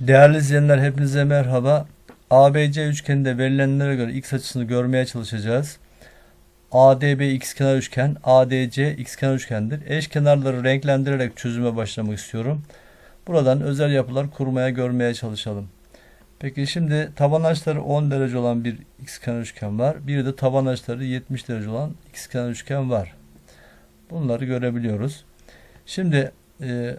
Değerli izleyenler hepinize merhaba. ABC üçgeninde verilenlere göre x açısını görmeye çalışacağız. ADB ikizkenar üçgen, ADC ikizkenar üçgendir. Eş kenarları renklendirerek çözüme başlamak istiyorum. Buradan özel yapılar kurmaya görmeye çalışalım. Peki şimdi taban açıları 10 derece olan bir ikizkenar üçgen var. Bir de taban açıları 70 derece olan ikizkenar üçgen var. Bunları görebiliyoruz. Şimdi e,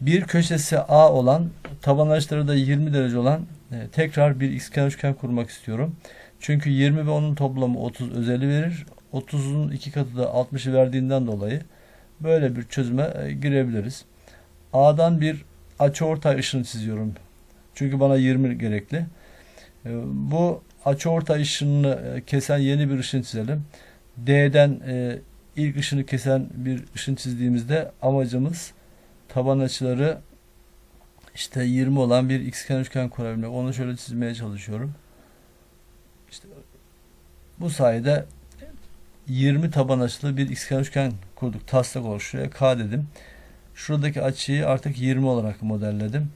bir köşesi A olan taban açıları da 20 derece olan e, tekrar bir ikizkenar üçgen kurmak istiyorum. Çünkü 20 ve onun toplamı 30 özeli verir. 30'un iki katı da 60'ı verdiğinden dolayı böyle bir çözüme e, girebiliriz. A'dan bir açıortay ışını çiziyorum. Çünkü bana 20 gerekli. E, Bu açıortay ışınını e, kesen yeni bir ışın çizelim. D'den e, ilk ışını kesen bir ışın çizdiğimizde amacımız taban açıları işte 20 olan bir ikizkenar üçgen kurabilmek. Onu şöyle çizmeye çalışıyorum. İşte bu sayede 20 taban açılı bir ikizkenar üçgen kurduk. Taslak olarak şuraya K dedim. Şuradaki açıyı artık 20 olarak modelledim.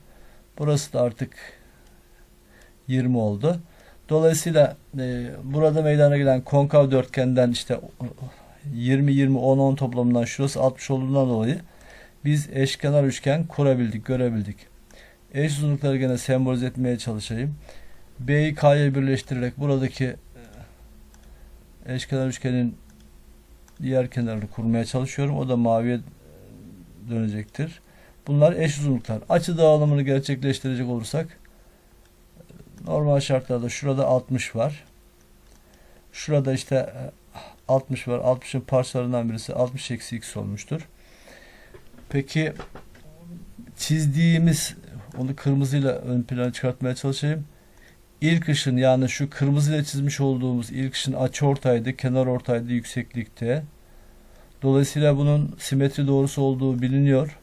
Burası da artık 20 oldu. Dolayısıyla e, burada meydana gelen konkav dörtgenden işte 20 20 10 10 toplamından şurası 60 olduğundan dolayı biz eşkenar üçgen kurabildik, görebildik. Eş uzunlukları gene sembolize etmeye çalışayım. B'yi K'ya birleştirerek buradaki e, eşkenar üçgenin diğer kenarını kurmaya çalışıyorum. O da maviye dönecektir. Bunlar eş uzunluklar. Açı dağılımını gerçekleştirecek olursak normal şartlarda şurada 60 var. Şurada işte e, 60 var. 60'ın parçalarından birisi 60 eksi x olmuştur. Peki çizdiğimiz onu kırmızıyla ön plana çıkartmaya çalışayım. İlk ışın yani şu kırmızıyla çizmiş olduğumuz ilk ışın açı ortaydı, kenar ortaydı yükseklikte. Dolayısıyla bunun simetri doğrusu olduğu biliniyor.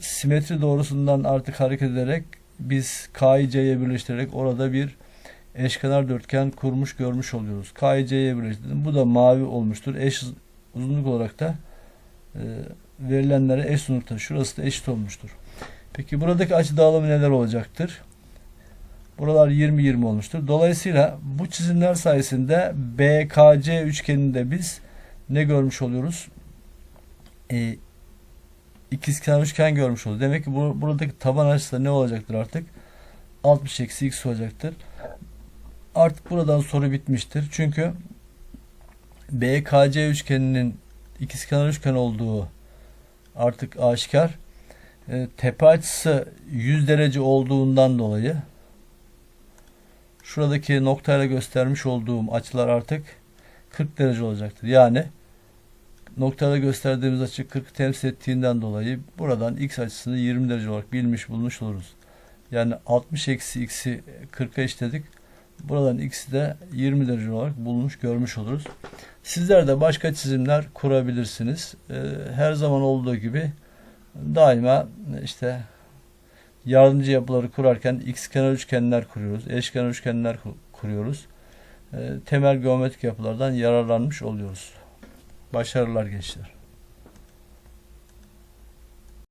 Simetri doğrusundan artık hareket ederek biz K'yı C'ye birleştirerek orada bir eşkenar dörtgen kurmuş görmüş oluyoruz. K'yı C'ye birleştirdim. Bu da mavi olmuştur. Eş uzunluk olarak da verilenlere eş uzunlukta. Şurası da eşit olmuştur. Peki buradaki açı dağılımı neler olacaktır? Buralar 20-20 olmuştur. Dolayısıyla bu çizimler sayesinde BKC üçgeninde biz ne görmüş oluyoruz? E, ikizkenar üçgen görmüş oluyoruz. Demek ki bu, buradaki taban açısı da ne olacaktır artık? 60 eksi x olacaktır. Artık buradan soru bitmiştir. Çünkü BKC üçgeninin ikizkenar üçgen olduğu artık aşikar. E, tepe açısı 100 derece olduğundan dolayı şuradaki noktayla göstermiş olduğum açılar artık 40 derece olacaktır. Yani noktada gösterdiğimiz açı 40 temsil ettiğinden dolayı buradan x açısını 20 derece olarak bilmiş bulmuş oluruz. Yani 60 eksi x'i 40'a eşitledik. Buradan x'i de 20 derece olarak bulmuş görmüş oluruz. Sizler de başka çizimler kurabilirsiniz. Ee, Her zaman olduğu gibi daima işte yardımcı yapıları kurarken x kenar üçgenler kuruyoruz. Eşkenar üçgenler ku- kuruyoruz. Ee, Temel geometrik yapılardan yararlanmış oluyoruz. Başarılar gençler.